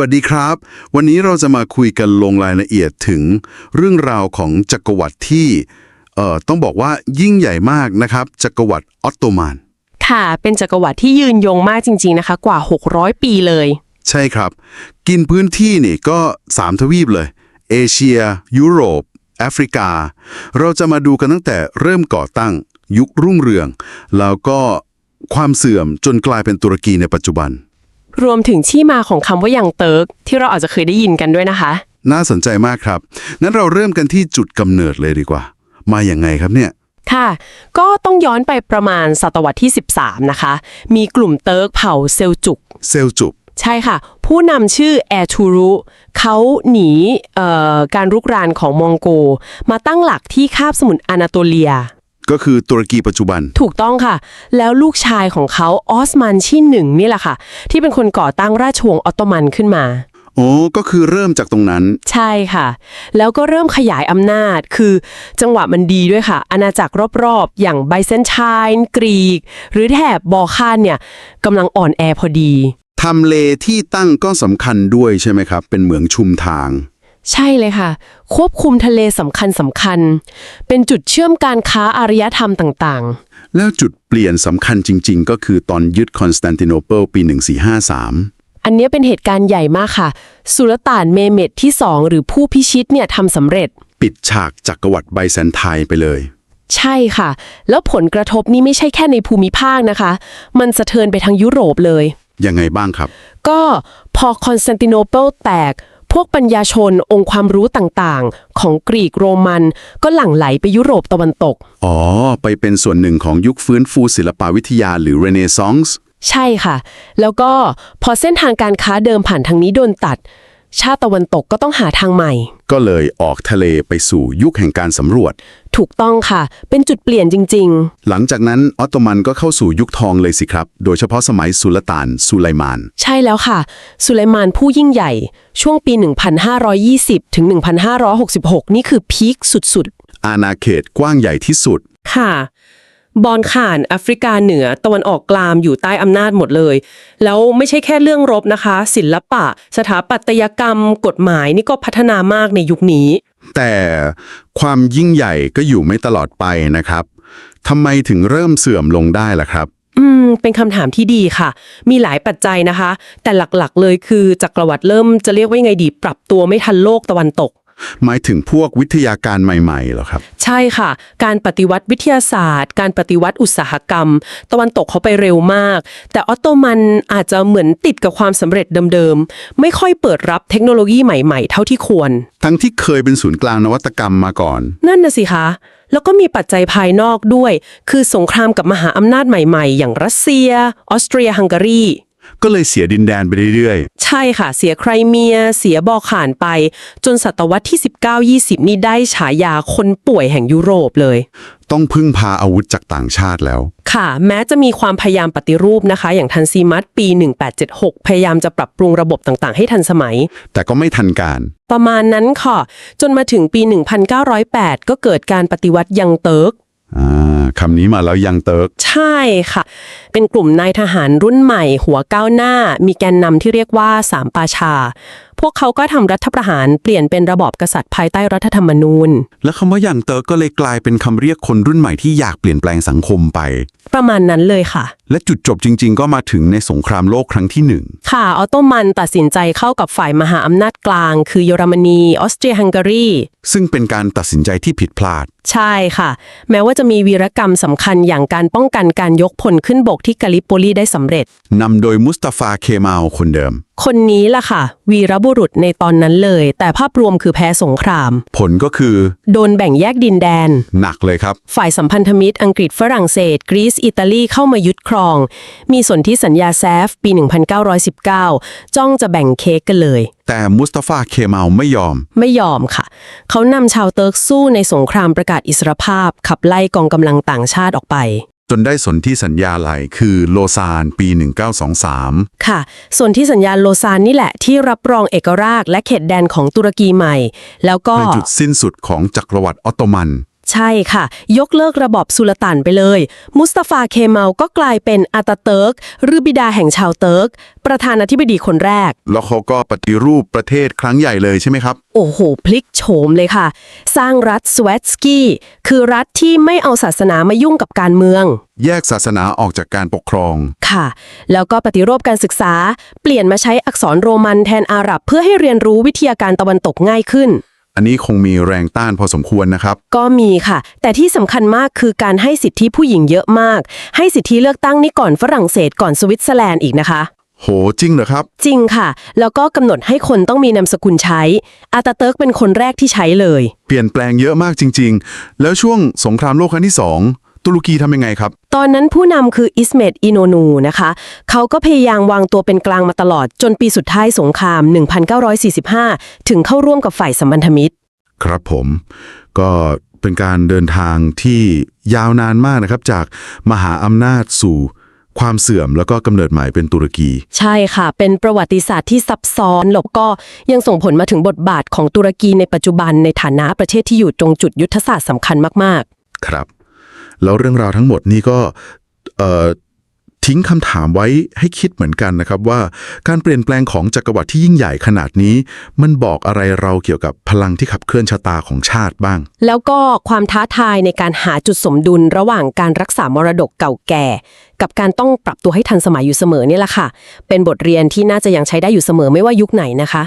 วัสดีครับ วันนี้เราจะมาคุยกันลงรายละเอียดถึงเรื่องราวของจักรวรรดิที่เอ่อต้องบอกว่ายิ่งใหญ่มากนะครับ จักรวรรดิออตโตมัน ค่ะ เป็นจักรวรรดิที่ยืนยงมากจริง ๆนะคะ กว่า 600 ปีเลย ใช่ครับ กินพื้นที่นี่ก็ 3 ทวีปเลย เอเชีย ยุโรป แอฟริกา เราจะมาดูกันตั้งแต่เริ่มก่อตั้ง ยุครุ่งเรือง แล้วก็ความเสื่อมจนกลายเป็นตุรกีในปัจจุบัน รวมถึงที่มาของคำว่ายังเติร์กที่เราอาจจะเคยได้ยินกันด้วยนะคะ น่าสนใจมากครับงั้นเราเริ่มกันที่จุดกำเนิดเลยดีกว่า มาอย่างไงครับเนี่ย ค่ะ ก็ต้องย้อนไปประมาณศตวรรษที่ 13 นะคะ มีกลุ่มเติร์กเผ่าเซลจุก เซลจุบใช่ค่ะ ผู้นำชื่อแอร์ทูรุเขาหนีเอ่อการรุกรานของมองโก มาตั้งหลักที่คาบสมุทรอนาโตเลีย ก็คือตุรกีปัจจุบัน ถูกต้องค่ะ แล้วลูกชายของเขาออสมันชินหนึ่งนี่แหละค่ะ ที่เป็นคนก่อตั้งราชวงศ์ออตโตมันขึ้นมาโอ้ก็คือเริ่มจากตรงนั้น ใช่ค่ะ แล้วก็เริ่มขยายอำนาจ คือจังหวะมันดีด้วยค่ะ อาณาจักรรอบๆ อย่างไบเซนไทน์กรีก หรือแถบบอลคานเนี่ยกำลังอ่อนแอพอดีทำเลที่ตั้งก็สำคัญด้วยใช่ไหมครับ เป็นเหมืองชุมทาง ใช่เลยค่ะ ควบคุมทะเลสำคัญสำคัญ เป็นจุดเชื่อมการค้าอารยธรรมต่างแล้วจุดเปลี่ยนสำคัญจริง ๆ ก็คือตอนยึดคอนสแตนติโนเปิลปี 1453 ๆ อันเนี้ยเป็นเหตุการณ์ใหญ่มากค่ะ สุลต่านเมเมดที่สองหรือผู้พิชิตเนี่ยทำสำเร็จ ปิดฉากจักรวรรดิไบแซนไทน์ไปเลย ใช่ค่ะ แล้วผลกระทบนี่ไม่ใช่แค่ในภูมิภาคนะคะ มันสะเทือนไปทางยุโรปเลย ยังไงบ้างครับ ก็พอคอนสแตนติโนเปิลแตกพ วกปัญญาชนองค์ความรู้ต่างๆ ของกรีกโรมัน ก็หลั่งไหลไปยุโรปตะวันตก อ๋อ ไปเป็นส่วนหนึ่งของยุคฟื้นฟูศิลปวิทยาหรือเรเนซองส์ใช่ค่ะ แล้วก็พอเส้นทางการค้าเดิมผ่านทางนี้โดนตัด ชาติตะวันตกก็ต้องหาทางใหม่ ก็เลยออกทะเลไปสู่ยุคแห่งการสำรวจ ถูกต้องค่ะ เป็นจุดเปลี่ยนจริง หลังจากนั้นออตโตมันก็เข้าสู่ยุคทองเลยสิครับ โดยเฉพาะสมัยสุลต่านสุไลมาน ๆ ใช่แล้วค่ะ สุไลมานผู้ยิ่งใหญ่ ช่วงปี 1520 ถึง 1566 นี่คือพีคสุดอาณาเขตกว้างใหญ่ที่สุด ๆ ค่ะ บอลข่านแอฟริกาเหนือตะวันออกกลามอยู่ใต้อำนาจหมดเลย แล้วไม่ใช่แค่เรื่องรบนะคะ ศิลปะ สถาปัตยกรรม กฎหมายนี่ก็พัฒนามากในยุคนี้ แต่ความยิ่งใหญ่ก็อยู่ไม่ตลอดไปนะครับทำไมถึงเริ่มเสื่อมลงได้ล่ะครับอืมเป็นคำถามที่ดีค่ะ มีหลายปัจจัยนะคะ แต่หลักๆเลยคือจักรวรรดิเริ่มจะเรียกว่ายังไงดี ปรับตัวไม่ทันโลกตะวันตก หมายถึงพวกวิทยาการใหม่ๆเหรอครับ ใช่ค่ะ การปฏิวัติวิทยาศาสตร์ การปฏิวัติอุตสาหกรรม ตะวันตกเขาไปเร็วมาก แต่ออตโตมันอาจจะเหมือนติดกับความสำเร็จเดิมๆ ไม่ค่อยเปิดรับเทคโนโลยีใหม่ๆ เท่าที่ควร ทั้งที่เคยเป็นศูนย์กลางนวัตกรรมมาก่อน นั่นน่ะสิคะ แล้วก็มีปัจจัยภายนอกด้วย คือสงครามกับมหาอำนาจใหม่ๆ อย่างรัสเซีย ออสเตรียฮังการี ก็เลยเสียดินแดนไปเรื่อยใช่ค่ะ เสียไครเมีย เสียบอข่านไป จนศตวรรษที่ 19-20 นี่ได้ฉายาคนป่วยแห่งยุโรปเลย ๆ ต้องพึ่งพาอาวุธจากต่างชาติแล้ว ค่ะ แม้จะมีความพยายามปฏิรูปนะคะ อย่างทันซีมัตปี 1876 พยายามจะปรับปรุงระบบต่างๆ ให้ทันสมัย แต่ก็ไม่ทันการ ประมาณนั้นค่ะ จนมาถึงปี 1908 ก็เกิดการปฏิวัติยังเติร์กอ่า คำนี้มาแล้วยังเติร์ก ใช่ค่ะ เป็นกลุ่มนายทหารรุ่นใหม่ หัวก้าวหน้า มีแกนนำที่เรียกว่าสามปาชา พวกเขาก็ทำรัฐประหารเปลี่ยนเป็นระบอบกษัตริย์ภายใต้รัฐธรรมนูญ และคำว่ายังเติร์กก็เลยกลายเป็นคำเรียกคนรุ่นใหม่ที่อยากเปลี่ยนแปลงสังคมไป ประมาณนั้นเลยค่ะ และจุดจบจริง ๆ ก็มาถึงในสงครามโลกครั้งที่หนึ่งค่ะออตโตมันตัดสินใจเข้ากับฝ่ายมหาอำนาจกลาง คือเยอรมนี ออสเตรียฮังการี ซึ่งเป็นการตัดสินใจที่ผิดพลาด ใช่ค่ะ แม้ว่าจะมีวีรกรรมสำคัญอย่างการป้องกันการยกพลขึ้นบกที่กาลิโปลีได้สำเร็จ นำโดยมุสตาฟาเคมาลคนเดิมคนนี้ล่ะค่ะ วีรบุรุษในตอนนั้นเลย แต่ภาพรวมคือแพ้สงคราม ผลก็คือโดนแบ่งแยกดินแดน หนักเลยครับ ฝ่ายสัมพันธมิตรอังกฤษฝรั่งเศส กรีซอิตาลีเข้ามายึดครอง มีสนธิสัญญาแซฟ ปี 1919 จ้องจะแบ่งเค้กกันเลย แต่มุสตาฟาเคมาลไม่ยอม ไม่ยอมค่ะ เขานำชาวเติร์กสู้ในสงครามประกาศอิสรภาพ ขับไล่กองกำลังต่างชาติออกไป จนได้สนที่สัญญาไหลคือโลซานปี 1923 ค่ะ ส่วนที่สัญญาโลซานนี่แหละที่รับรองเอกราชและเขตแดนของตุรกีใหม่ แล้วก็ เป็นจุดสิ้นสุดของจักรวรรดิออตโตมัน ใช่ค่ะ ยกเลิกระบอบสุลต่านไปเลย มุสตาฟาเคเมาก็กลายเป็นอาตาเติร์กหรือบิดาแห่งชาวเติร์ก ประธานาธิบดีคนแรก แล้วเขาก็ปฏิรูปประเทศครั้งใหญ่เลยใช่ไหมครับ โอ้โห พลิกโฉมเลยค่ะ สร้างรัฐสวตสกี้ คือรัฐที่ไม่เอาศาสนามายุ่งกับการเมือง แยกศาสนาออกจากการปกครอง ค่ะ แล้วก็ปฏิรูปการศึกษา เปลี่ยนมาใช้อักษรโรมันแทนอาหรับ เพื่อให้เรียนรู้วิทยาการตะวันตกง่ายขึ้น อันนี้คงมีแรงต้านพอสมควรนะครับ ก็มีค่ะ แต่ที่สำคัญมากคือการให้สิทธิผู้หญิงเยอะมาก ให้สิทธิเลือกตั้งนี่ก่อนฝรั่งเศสก่อนสวิตเซอร์แลนด์อีกนะคะ โหจริงเหรอครับ จริงค่ะ แล้วก็กำหนดให้คนต้องมีนามสกุลใช้ อาตาเติร์กเป็นคนแรกที่ใช้เลย เปลี่ยนแปลงเยอะมากจริง ๆ แล้วช่วงสงครามโลกครั้งที่สอง ตุรกีทำยังไงครับ ตอนนั้นผู้นำคืออิสเมตอิโนนูนะคะ เขาก็พยายามวางตัวเป็นกลางมาตลอด จนปีสุดท้ายสงคราม 1945 ถึงเข้าร่วมกับฝ่ายสัมพันธมิตร ครับผมก็เป็นการเดินทางที่ยาวนานมากนะครับ จากมหาอำนาจสู่ความเสื่อมแล้วก็กำเนิดใหม่เป็นตุรกี ใช่ค่ะ เป็นประวัติศาสตร์ที่ซับซ้อนแล้วก็ยังส่งผลมาถึงบทบาทของตุรกีในปัจจุบันในฐานะประเทศที่อยู่ตรงจุดยุทธศาสตร์สำคัญมากครับ แล้วเรื่องราวทั้งหมดนี้ก็ทิ้งคำถามไว้ให้คิดเหมือนกันนะครับว่าการเปลี่ยนแปลงของจักรวรรดิที่ยิ่งใหญ่ขนาดนี้ มันบอกอะไรเราเกี่ยวกับพลังที่ขับเคลื่อนชะตาของชาติบ้าง แล้วก็ความท้าทายในการหาจุดสมดุลระหว่างการรักษามรดกเก่าแก่ กับการต้องปรับตัวให้ทันสมัยอยู่เสมอเนี่ยแหละค่ะ เป็นบทเรียนที่น่าจะยังใช้ได้อยู่เสมอไม่ว่ายุคไหนนะคะ